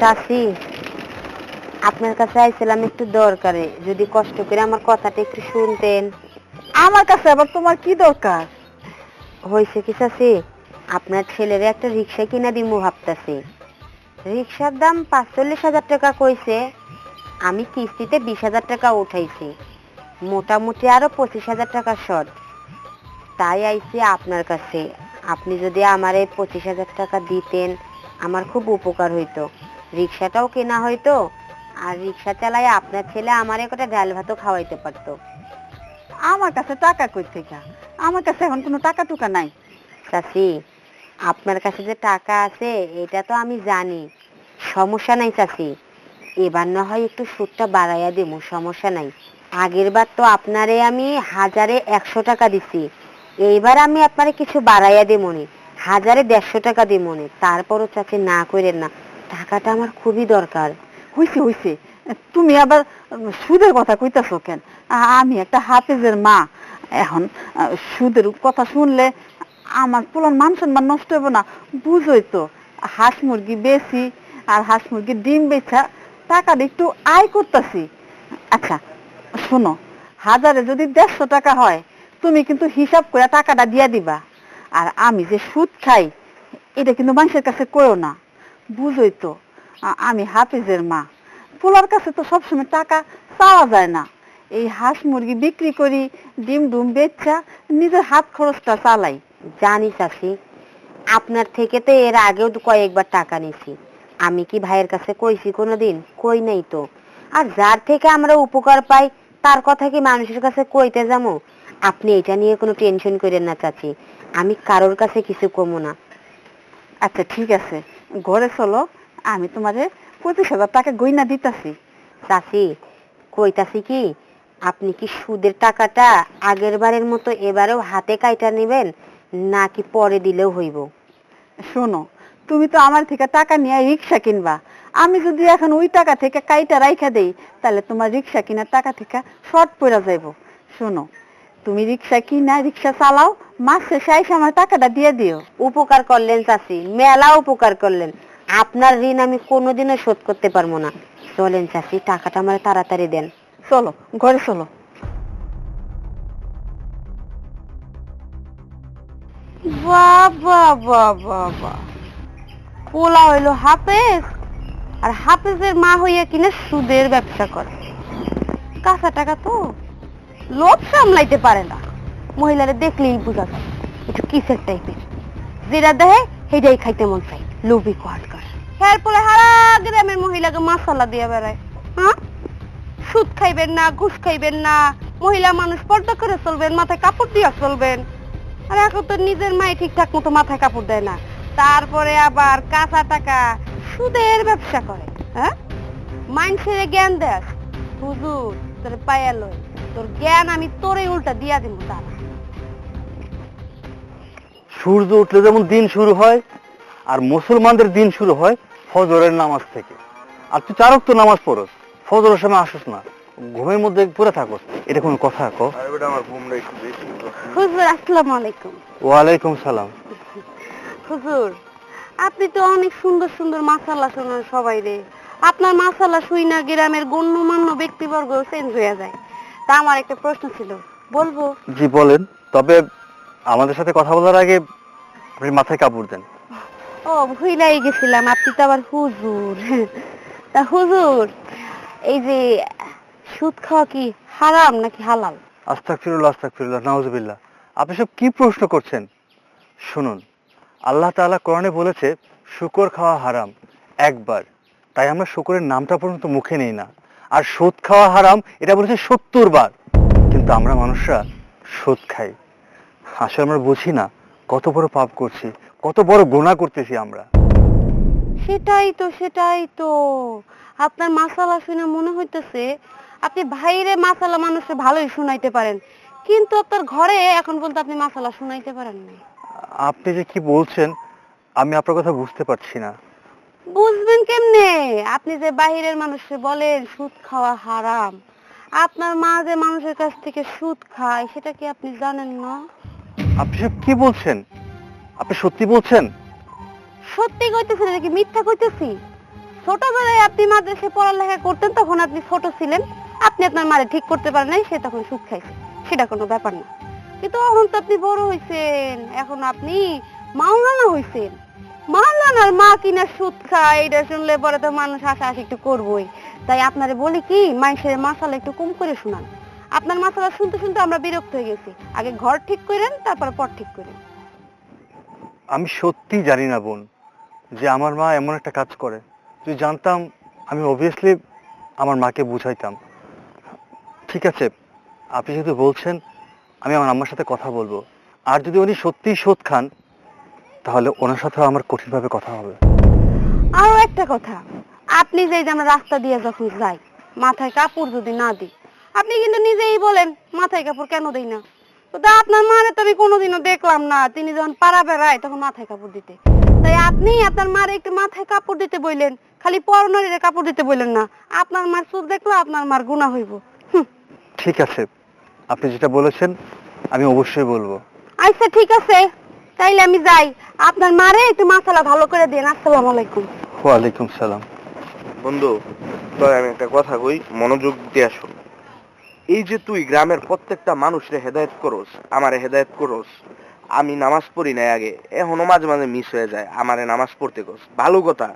চাচি আপনার কাছে আইছিলাম একটু দরকারে যদি কষ্ট করে আমার কথাটা একটু শুনতেন। আমার কাছে আবার তোমার কি দরকার? হয়েছে কি চাচি আপনার ছেলের একটা রিক্সা কিনা দিমু ভাবতাছি। রিক্সার দাম পাঁচচল্লিশ হাজার টাকা কইছে আমি কিস্তিতে বিশ হাজার টাকা উঠাইছি। মোটামুটি আরও পঁচিশ হাজার টাকা শর্ট। তাই আইছি আপনার কাছে আপনি যদি আমার এই পঁচিশ হাজার টাকা দিতেন আমার খুব উপকার হইতো। রিক্সাটাও কেনা হইতো আর রিক্সা চালায় আপনার ছেলে আমার একটা ডাল ভাতও খাওয়াইতে পারতো। আমার কাছে টাকা কই থেকে আমার কাছে এখন কোনো টাকা টুকা নাই। চাচি, আপনার কাছে যে টাকা আছে, এটা তো আমি জানি। সমস্যা নাই চাচি। এবার না হয় একটু সুদটা বাড়াইয়া দেব সমস্যা নাই। আগের বার তো আপনারে আমি হাজারে একশো টাকা দিছি। এইবার আমি আপনারে কিছু বাড়াইয়া দেবনি হাজারে দেড়শো টাকা দেবনি তারপরও চাচি না করেন না। টাকাটা আমার খুবই দরকার। হইছে হইছে। তুমি আবার সুদের কথা কইতাছো কেন? আমি একটা হাফেজের মা। এখন সুদের কথা শুনলে আমার পোলার মান সম্মান নষ্ট হবে না। বুঝোই তো, হাঁস মুরগি বেশি আর হাঁস মুরগির ডিম বেচা টাকাটা একটু আয় করতেছি। আচ্ছা শোনো, হাজারে যদি দেড়শো টাকা হয়, তুমি কিন্তু হিসাব করে টাকাটা দিয়া দিবা। আর আমি যে সুদ খাই, এটা কিন্তু মানুষের কাছে কইও না। বুঝোই তো। আমি হাফিজের মা। পোলার কাছে তো সবসময় টাকা চাওয়া যায় না। এই হাঁস মুরগি বিক্রি করি, ডিম ডুম বেচা, নিজের হাত খরচটা চালাই। জানি চাচি আপনার থেকে তো এর আগেও কয়েকবার টাকা নিছি আমি কি ভাইয়ের কাছে কইছি কোনোদিন? কই নাই তো। আর যার থেকে আমরা উপকার পাই, তার কথা কি মানুষের কাছে কইতে যাব আপনি এটা নিয়ে কোনো টেনশন করেন না, চাচি। আমি কারোর কাছে কিছু কমো না। আচ্ছা ঠিক আছে। ঘরে চলো, আমি তোমারে পঁচিশ হাজার টাকা গয়না দিতাছি। চাচি, কইতাছি কি, আপনি কি সুদের টাকাটা আগের বারের মতো এবারেও হাতে কাইটা নেবেন, নাকি পরে দিলেও হইব? শোনো, তুমি তো আমার থেকে টাকা নিয়ে রিক্সা কিনবা। আমি যদি এখন ওই টাকা থেকে কাইটা রাইখা দেই, তাহলে তোমার রিক্সা কিনার টাকা থেকে শর্ট পড়া যাইব। শোনো তুমি রিক্সা কিনা, রিক্সা চালাও, মাস শেষে আইসা আমার টাকাটা দিয়ে দিও। উপকার করলেন চাচি, মেলা উপকার করলেন। আপনার ঋণ আমি কোনোদিনও শোধ করতে পারব না। চলেন চাচি, টাকাটা আমার তাড়াতাড়ি দেন। চলো, ঘরে চলো। বাবা বাবা পোলা হইল হাফেজ, আর হাফেজের মা হইয়া কিনে সুদের ব্যবসা করে। কাঁচা টাকা তো। লোভ সামলাইতে পারে না। মহিলারে দেখলেই বোঝা যায় একটু কিসের টাইপের যেটা দেহে সেটাই খাইতে মন চাই লোভি কোয়াটকার এরপরে হারা গ্রামের মহিলাকে মাসালা দিয়ে বেড়ায় হ্যাঁ? সুদ খাইবেন না, ঘুষ খাইবেন না, মহিলা মানুষ পর্দা করে চলবেন, মাথায় কাপড় দিয়া চলবেন। আর এখন তো নিজের মাই ঠিকঠাক মতো মাথায় কাপড় দেয় না। তারপরে আবার কাঁচা টাকা, সুদের ব্যবসা করে হ্যাঁ? মানুষের জ্ঞান দেয়। হুজুর তোর পায়া লই তোর জ্ঞান আমি তোরে উল্টা দিয়া দিব তারা সূর্য উঠলে যেমন দিন শুরু হয় আর মুসলমানদের দিন শুরু হয় ফজরের নামাজ থেকে। আর তুই চারক তো নামাজ পড়স ফজরের সময় আসিস না ঘুমের মধ্যে পড়ে থাকস। এটা কোনো কথা ক। হুজুর আসসালামু আলাইকুম। ওয়ালাইকুম সালাম। হুজুর আপনি তো অনেক সুন্দর সুন্দর মাসাল্লা শোনান সবাই রে। আপনার মাসাল্লা শুই না গ্রামের গণ্যমান্য ব্যক্তিবর্গ চেঞ্জ হয়ে যায়। তা আমার একটা প্রশ্ন ছিল। বলব? জি বলেন। তবে আমাদের সাথে কথা বলার আগে আপনি মাথায় কাপড় দেন। ও ভুইলাই গেছিলাম। আপনি তো আবার হুজুর। তা হুজুর এই যে সুদ খাওয়া কি হারাম নাকি হালাল? আস্তাক ফিরুল্লাহ আস্তাক নাউজুবিল্লাহ। আপনি সব কি প্রশ্ন করছেন? শুনুন আল্লাহ তাআলা কোরআনে বলেছে শুকর খাওয়া হারাম একবার। তাই আমরা শুকরের নামটা পর্যন্ত মুখে নেই না। আর সুদ খাওয়া হারাম এটা বলেছে সত্তর বার। কিন্তু আমরা মানুষরা সুদ খাই। আসলে আমরা বুঝি না কত বড় পাপ করছি কত বড় গুনাহ করতেছি আমরা। সেটাই তো সেটাই তো। আপনার মাসালা শুনে মনে হইতেছে আপনি বাইরে মাসালা মানুষে ভালোই শুনাইতে পারেন কিন্তু আপনার ঘরে এখন পর্যন্ত আপনি মাসালা শুনাইতে পারেন না আপনি যে কি বলছেন আমি আপনার কথা বুঝতে পারছি না। বুঝবেন কেমনে? আপনি যে বাহিরের মানুষে বলেন সুদ খাওয়া হারাম আপনার মা যে মানুষের কাছ থেকে সুদ খায় সেটা কি আপনি জানেন না? আপনি সব কি বলছেন? আপনি সত্যি বলছেন? সত্যি কইতেছি নাকি মিথ্যা কইতেছি? ছোটবেলায় আপনি মাদ্রাসায় পড়ালেখা করতেন তখন আপনি ছোট ছিলেন আপনি আপনার মারে ঠিক করতে পারেন নাই সে তখন সুদ খাইছে। সেটা কোনো ব্যাপার না। কিন্তু এখন তো আপনি বড় হইছেন এখন আপনি মাওলানা হইছেন। মা কিনা সুদ খায়, এটা শুনলে পরে তো মানুষ একটু করবোই। তাই আপনারে বলি কি মাসালা একটু কম করে শোনান। আপনার মাসালা শুনতে শুনতে আমরা বিরক্ত হয়ে গেছি। আগে ঘর ঠিক করেন, তারপর পর ঠিক করেন। আমি সত্যি জানি না, বোন, যে আমার মা এমন একটা কাজ করে। তুই জানতাম, আমি অবভিয়াসলি আমার মাকে বুঝাইতাম। ঠিক আছে, আপনি যেহেতু বলছেন, আমি আমার আম্মার সাথে কথা বলব। আর যদি উনি সত্যিই শোধ খান তাহলে ওনার সাথেও আমার কঠিনভাবে কথা হবে। আরও একটা কথা। আপনি যে আমরা রাস্তা দিয়ে যখন যাই মাথায় কাপড় যদি না দিই আপনি কিন্তু নিজেই বলেন মাথায় কাপড় কেন দেই না? তো তা আপনার মারে তো আমি কোনোদিনও দেখলাম না তিনি যখন পাড়া বেড়ায় তখন মাথায় কাপড় দিতে। তাই আপনি আপনার মারে একটু মাথায় কাপড় দিতে বললেন খালি পরনারীরে কাপড় দিতে বললেন না আপনার মার চোখ দেখলে আপনার মার গুণা হইব। ঠিক আছে আপনি যেটা বলেছেন আমি অবশ্যই বলব। আচ্ছা ঠিক আছে তাইলে আমি যাই। আপনার মারে একটু মশলা ভালো করে দেন আসসালামু আলাইকুম। ওয়ালাইকুম সালাম। বন্ধু তোর আমি একটা কথা কই মনোযোগ দিয়ে শুন। এই যে তুই গ্রামের প্রত্যেকটা মানুষরে হেদায়েত করস আমারে হেদায়েত করস আমি নামাজ পড়ি নাই আগে এখনও মাঝে মাঝে মিস হয়ে যায় আমারে নামাজ পড়তে কস। ভালো কথা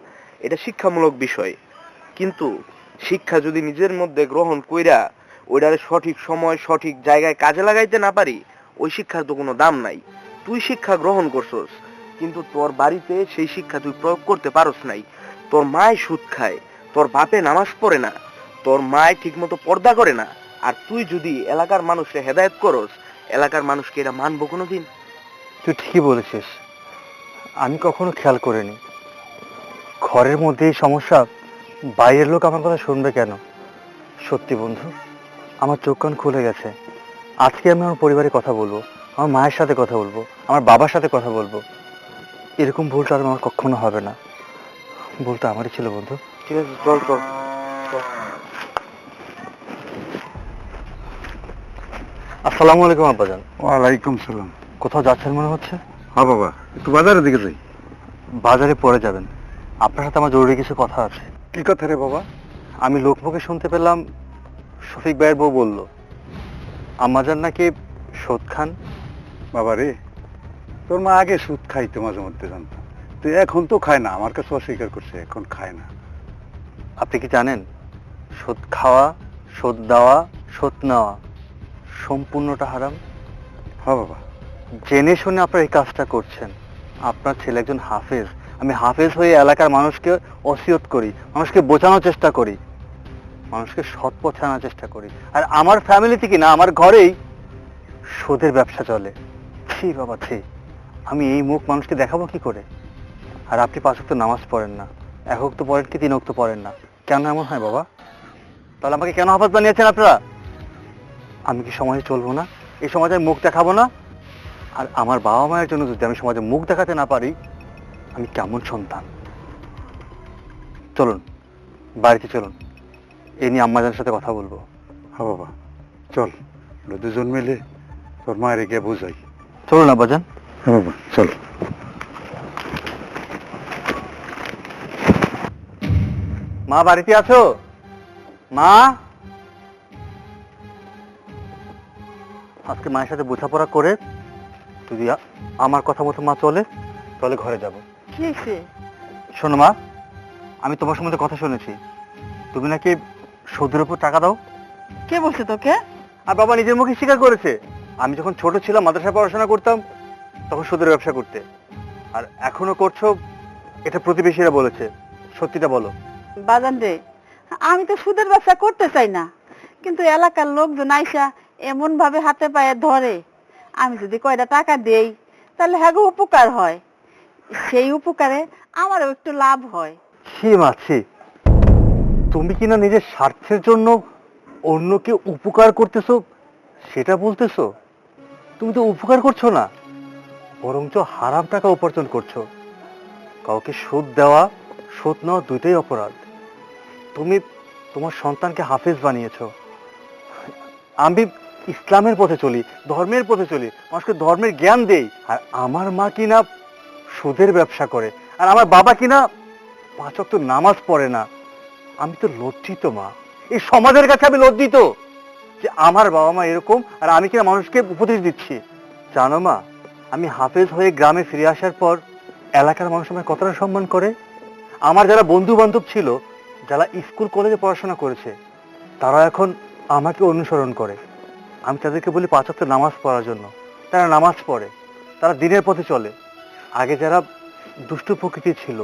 এটা শিক্ষামূলক বিষয়। কিন্তু শিক্ষা যদি নিজের মধ্যে গ্রহণ কইরা ওইটারে সঠিক সময় সঠিক জায়গায় কাজে লাগাইতে না পারি ওই শিক্ষার তো কোনো দাম নাই। তুই শিক্ষা গ্রহণ করছস কিন্তু তোর বাড়িতে সেই শিক্ষা তুই প্রয়োগ করতে পারস নাই। তোর মায় সুদ খায়, তোর বাপে নামাজ পড়ে না, তোর মায় ঠিকমতো পর্দা করে না, আর তুই যদি এলাকার মানুষকে হেদায়েত করস, এলাকার মানুষকে এটা মানবো কোনোদিন? তুই ঠিকই বলেছিস। আমি কখনো খেয়াল করিনি। ঘরের মধ্যেই সমস্যা, বাইরের লোক আমার কথা শুনবে কেন? সত্যি বন্ধু, আমার চোখ কান খুলে গেছে। আজকে আমি আমার পরিবারে কথা বলব, আমার মায়ের সাথে কথা বলব, আমার বাবার সাথে কথা বলব। এরকম ভুলটা আর আমার কখনো হবে না। ভুলটা আমারই ছিল বন্ধু। ঠিক আছে চল চল। আসসালামু আলাইকুম আব্বাজান। ওয়ালাইকুম সালাম। কোথাও যাচ্ছেন মনে হচ্ছে? হ্যাঁ বাবা একটু বাজারের দিকে যাই। বাজারে পরে যাবেন। আপনার সাথে আমার জরুরি কিছু কথা আছে। কি কথা রে বাবা? আমি লোকমুখে শুনতে পেলাম শফিক ভাইয়ের বউ বলল। আমাজান নাকি সোদ খান? বাবা রে তোর মা আগে সুদ খাইতো মাঝে মধ্যে জানতাম তুই এখন তো খায় না আমার কাছে অস্বীকার করছে এখন খায় না। আপনি কি জানেন সুদ খাওয়া সোদ দেওয়া সোদ নেওয়া সম্পূর্ণটা হারাম? হ্যাঁ বাবা। জেনে শুনে আপনারা এই কাজটা করছেন। আপনার ছেলে একজন হাফেজ। আমি হাফেজ হয়ে এলাকার মানুষকে অসিয়ত করি মানুষকে বোঝানোর চেষ্টা করি মানুষকে সৎ পথে আনার চেষ্টা করি। আর আমার ফ্যামিলি থেকে না আমার ঘরেই সুদের ব্যবসা চলে। ছি বাবা ছি। আমি এই মুখ মানুষকে দেখাবো কি করে? আর আপনি পাঁচ ওয়াক্ত নামাজ পড়েন না। এক তো পড়েন কি তিন তো পড়েন না? কেন এমন হয় বাবা? তাহলে আমাকে কেন হাফাজ বানিয়েছেন আপনারা? আমি কি সমাজে চলবো না? এই সমাজে মুখ দেখাবো না? আর আমার বাবা মায়ের জন্য যদি আমি সমাজে মুখ দেখাতে না পারি, আমি কেমন সন্তান? চলুন, বাড়িতে চলুন। এই নিয়ে আম্মাজানের সাথে কথা বলব। হ্যাঁ বাবা, চল। দুজন মিলে তোর মায়ের গিয়ে বুঝাই। চলুন আব্বাজান। হ্যাঁ বাবা চল। মা বাড়িতে আছো? মা? আজকে মায়ের সাথে বোঝাপড়া করে যদি আমার কথা মতো মা চলে তাহলে ঘরে যাব। কি হয়েছে? শোনো মা আমি তোমার সম্বন্ধে কথা শুনেছি। তুমি নাকি সুদের উপর টাকা দাও? কে বলছে তোকে? আর বাবা নিজের মুখে স্বীকার করেছে। আমি যখন ছোট ছিলাম মাদ্রাসায় পড়াশোনা করতাম তখন সুদের ব্যবসা করতে। আর এখনও করছ এটা প্রতিবেশীরা বলেছে। সত্যিটা বলো। বাজান রে আমি তো সুদের ব্যবসা করতে চাই না। কিন্তু এলাকার লোকজন আইসা এমন ভাবে হাতে পায়ে ধরে। আমি যদি কয়টা টাকা দেই তাহলে হ্যাঁ গো উপকার হয়। সেই উপকারে আমারও একটু লাভ হয়। ছি মা ছি। তুমি কিনা নিজের স্বার্থের জন্য অন্যকে উপকার করতেছো সেটা বলতেছো? তুমি তো উপকার করছ না। বরঞ্চ হারাম টাকা উপার্জন করছ। কাউকে সুদ দেওয়া, সুদ নেওয়া দুইটাই অপরাধ। তুমি তোমার সন্তানকে হাফেজ বানিয়েছো। আমি ইসলামের পথে চলি, ধর্মের পথে চলি, মানুষকে ধর্মের জ্ঞান দেই। আর আমার মা কিনা সুদের ব্যবসা করে, আর আমার বাবা কিনা পাঁচ ওয়াক্ত নামাজ পড়ে না। আমি তো লজ্জিত, মা। এই সমাজের কাছে আমি লজ্জিত যে আমার বাবা মা এরকম, আর আমি কিনা মানুষকে উপদেশ দিচ্ছি। জানো, মা আমি হাফেজ হয়ে গ্রামে ফিরে আসার পর এলাকার মানুষ আমায় কতটা সম্মান করে? আমার যারা বন্ধু বান্ধব ছিল, যারা স্কুল, কলেজে পড়াশোনা করেছে, তারা এখন আমাকে অনুসরণ করে। আমি তাদেরকে বলি পাঁচ ওয়াক্ত নামাজ পড়ার জন্য। তারা নামাজ পড়ে, তারা দিনের পথে চলে। আগে যারা দুষ্টু প্রকৃতি ছিল,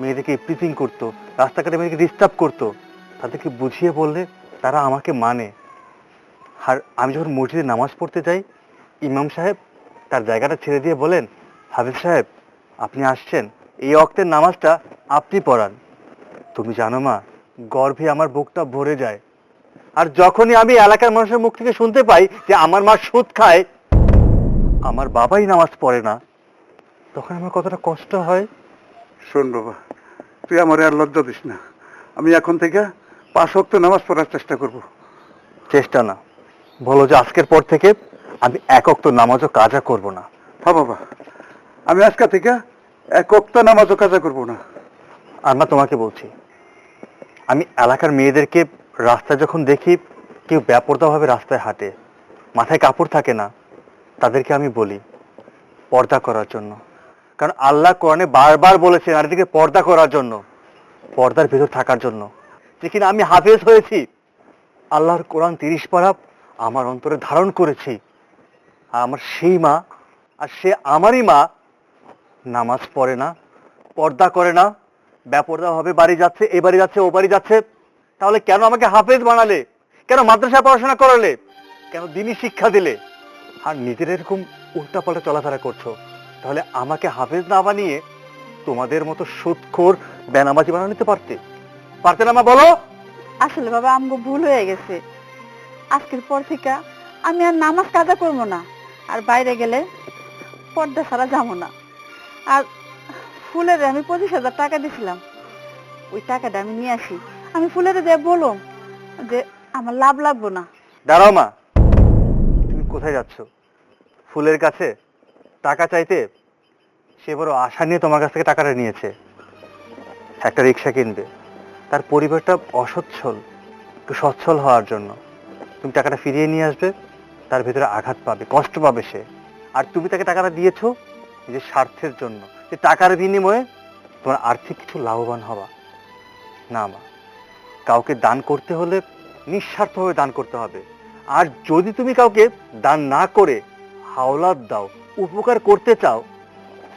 মেয়েদেরকে প্রিতিং করতো, রাস্তাঘাটে মেয়েদেরকে ডিস্টার্ব করতো, তাদেরকে বুঝিয়ে বললে তারা আমাকে মানে। আর আমি যখন মসজিদে নামাজ পড়তে যাই, ইমাম সাহেব তার জায়গাটা ছেড়ে দিয়ে বলেন হাফিজ সাহেব আপনি আসছেন। এই অক্তের নামাজটা আপনি পড়ান। তুমি জানো মা গর্ভে আমার বুকটা ভরে যায়। আর যখনই আমি এলাকার মানুষের মুখ থেকে শুনতে পাই যে আমার মা সুদ খায় আমার বাবাই নামাজ পড়ে না তখন আমার কতটা কষ্ট হয়। শোন বাবা তুই আমার আর লজ্জা দিস না। আমি এখন থেকে পাঁচ ওয়াক্ত নামাজ পড়ার চেষ্টা করব। চেষ্টা না। বলো যে আজকের পর থেকে আমি এক অক্ত নামাজও কাজা করব না। হ্যাঁ বাবা আমি আজকে থেকে এক ওয়াক্ত নামাজও কাজা করব না। আমরা তোমাকে বলছি আমি এলাকার মেয়েদেরকে রাস্তায় যখন দেখি কেউ ব্যাপরদাভাবে রাস্তায় হাঁটে মাথায় কাপড় থাকে না তাদেরকে আমি বলি পর্দা করার জন্য। কারণ আল্লাহ কোরআনে বারবার বলেছে নারীদেরকে পর্দা করার জন্য পর্দার ভেতর থাকার জন্য। যে কিনা আমি হাফেজ হয়েছি আল্লাহর কোরআন তিরিশ পারা আমার অন্তরে ধারণ করেছি। আমার সেই মা, আর সে আমারই মা। নামাজ পড়ে না, পর্দা করে না ব্যাপর্দা ভাবে বাড়ি যাচ্ছে, এ বাড়ি যাচ্ছে, ও বাড়ি যাচ্ছে। তাহলে কেন আমাকে হাফেজ বানালে? কেন মাদ্রাসায় পড়াশোনা করালে? কেন দিনই শিক্ষা দিলে? আর নিজের এরকম উল্টাপাল্টা চলাফেরা করছ। তাহলে আমাকে হাফেজ না বানিয়ে তোমাদের মতো সুদখোর বেনামাজি বানা নিতে পারতে? পারতে না মা, বলো। আসলে বাবা, আমগো ভুল হয়ে গেছে। আজকের পর থেকে আমি আর নামাজ কাজা করব না। আর বাইরে গেলে পর্দা ছাড়া যাব না। আর ফুলের আমি পঁচিশ হাজার টাকা দিছিলাম। ওই টাকাটা আমি নিয়ে আসি। আমি ফুলের যে বলুম যে আমার লাভ লাগবো না। দাঁড়াও মা, তুমি কোথায় যাচ্ছ? ফুলের কাছে টাকা চাইতে সে বড় আশা নিয়ে তোমার কাছ থেকে টাকাটা নিয়েছে। একটা রিক্সা কিনবে। তার পরিবারটা অসচ্ছল, একটু সচ্ছল হওয়ার জন্য। তুমি টাকাটা ফিরিয়ে নিয়ে আসবে। তার ভিতরে আঘাত পাবে, কষ্ট পাবে সে। আর তুমি তাকে টাকাটা দিয়েছ নিজের স্বার্থের জন্য। যে টাকার বিনিময়ে তোমার আর্থিক কিছু লাভবান হওয়া না মা, কাউকে দান করতে হলে নিঃস্বার্থভাবে দান করতে হবে। আর যদি তুমি কাউকে দান না করে হাওলাত দাও, উপকার করতে চাও,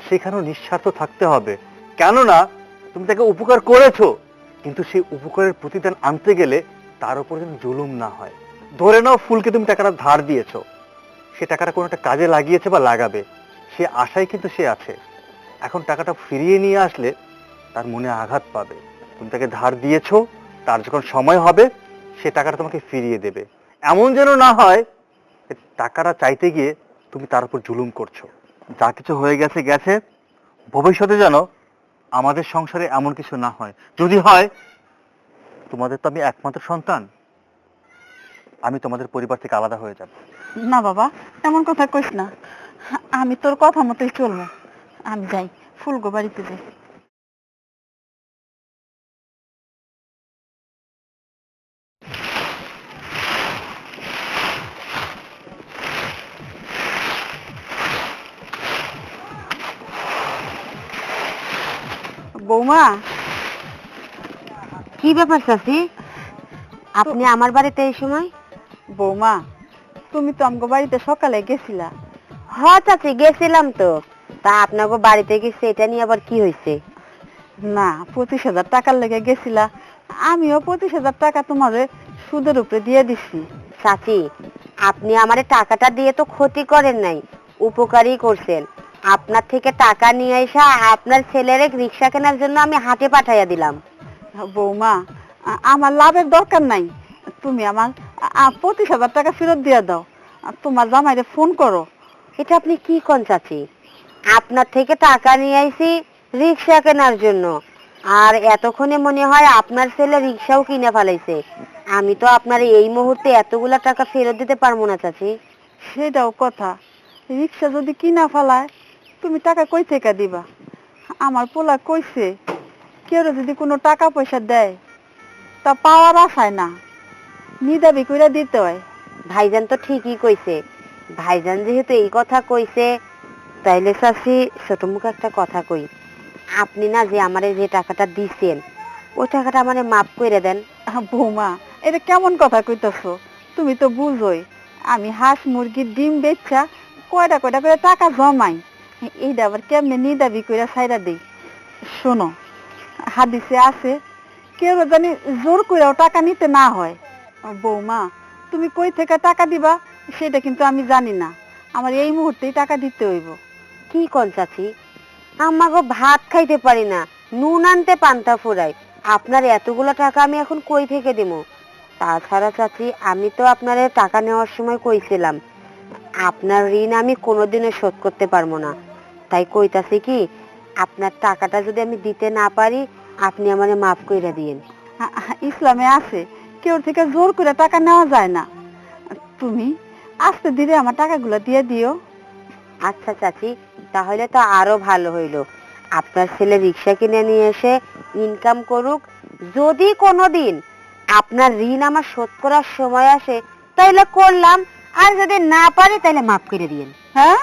সেখানেও নিঃস্বার্থ থাকতে হবে। কেননা, তুমি তাকে উপকার করেছ, কিন্তু সেই উপকারের প্রতিদান আনতে গেলে তার উপর যেন জুলুম না হয়। ধরে নাও ফুলকে তুমি টাকাটা ধার দিয়েছ। সে টাকাটা কোনো একটা কাজে লাগিয়েছে বা লাগাবে। সে আশায় কিন্তু সে আছে। এখন টাকাটা ফিরিয়ে নিয়ে আসলে তার মনে আঘাত পাবে। তুমি তাকে ধার দিয়েছ, তার যখন সময় হবে, সে টাকাটা তোমাকে ফিরিয়ে দেবে। এমন যেন না হয় টাকাটা চাইতে গিয়ে তুমি তার উপর জুলুম করছ। যা কিছু হয়ে গেছে গেছে। ভবিষ্যতে যেন আমাদের সংসারে এমন কিছু না হয়। যদি হয়, তোমাদের তো আমি একমাত্র সন্তান। আমি তোমাদের পরিবার থেকে আলাদা হয়ে যাব। না বাবা, এমন কথা কইস না। আমি তোর কথা মতোই চলবো। আমি যাই, ফুলগো বাড়িতে যাই। বৌমা, কি ব্যাপার চাচি? আপনি আমার বাড়িতে এই সময়? বৌমা তুমি তো আমগো বাড়িতে সকালে গেছিলা। হ চাচি গেছিলাম তো। তা আপনাকে বাড়িতে গেছে এটা নিয়ে আবার কি হয়েছে? না পঁচিশ হাজার টাকার লেগে গেছিলা। আমিও পঁচিশ হাজার টাকা তোমারে সুদের উপরে দিয়ে দিছি। চাচি আপনি আমার টাকাটা দিয়ে তো ক্ষতি করেন নাই উপকারই করছেন। আপনার থেকে টাকা নিয়ে এসে আপনার ছেলের এক রিক্সা কেনার জন্য আমি হাটে পাঠাইয়া দিলাম। বৌমা আমার লাভের দরকার নাই। তুমি আমার পঁচিশ হাজার টাকা ফেরত দিয়ে দাও। তোমার জামাইরে ফোন করো। এটা আপনি কি কোন চাচি? আপনার থেকে টাকা নিয়ে আইছি রিক্সা কেনার জন্য। আর এতক্ষণে মনে হয় আপনার ছেলে রিক্সাও কিনে ফেলাইছে। আমি তো আপনার এই মুহূর্তে এতগুলা টাকা ফেরত দিতে পারব না চাচি। সেটাও কথা। রিক্সা যদি কিনা ফেলায়, তুমি টাকা কই থেকে দিবা? আমার পোলা কইছে, কেউ যদি কোনো টাকা পয়সা দেয়, তা পাওয়ার আশায় না। নিদাবি করে দিতে। হয় ভাইজান তো ঠিকই কইছে। ভাইজান যেহেতু এই কথা কইছে, তাইলে চাষি ছোট মুখে একটা কথা কই। আপনি না যে আমারে যে টাকাটা দিছেন, ওই টাকাটা আমারে মাফ করে দেন। বৌমা, এটা কেমন কথা কইতেছো? তুমি তো বুঝোই, আমি হাঁস মুরগির ডিম বেচা কয়টা কয়টা করে টাকা জমাই। এইটা আবার কেমনে নিদাবি করে সাইরা দেই? শোনো, হাদিসে আছে, কেউ জানি জোর করেও টাকা নিতে না হয়। বৌমা, তুমি কই থেকে টাকা দিবা? সেটা কিন্তু আমি জানি না। আমার এই মুহূর্তেই টাকা দিতে হইব। কি কোন চাচি? আমাকে ভাত খাইতে পারি না, নুন আনতে পান্তা ফুরাই। আপনার এতগুলো টাকা আমি এখন কই থেকে দেবো? তাছাড়া চাচি, আমি তো আপনার টাকা নেওয়ার সময় কইছিলাম। আপনার ঋণ আমি কোনোদিনও শোধ করতে পারব না। তাই কইতাছি কি, আপনার টাকাটা যদি আমি দিতে না পারি, আপনি আমারে মাফ কইরা দিয়েন। ইসলামে আছে। কেউ থেকে জোর করে টাকা নেওয়া যায় না। তুমি আস্তে ধীরে আমার টাকাগুলো দিয়ে দিও। আচ্ছা চাচি তাহলে তো আরও ভালো হইল। আপনার ছেলে রিক্সা কিনে নিয়ে এসে ইনকাম করুক। যদি কোনোদিন আপনার ঋণ আমার শোধ করার সময় আসে তাইলে করলাম। আর যদি না পারি তাহলে মাফ করে দিয়েন। হ্যাঁ?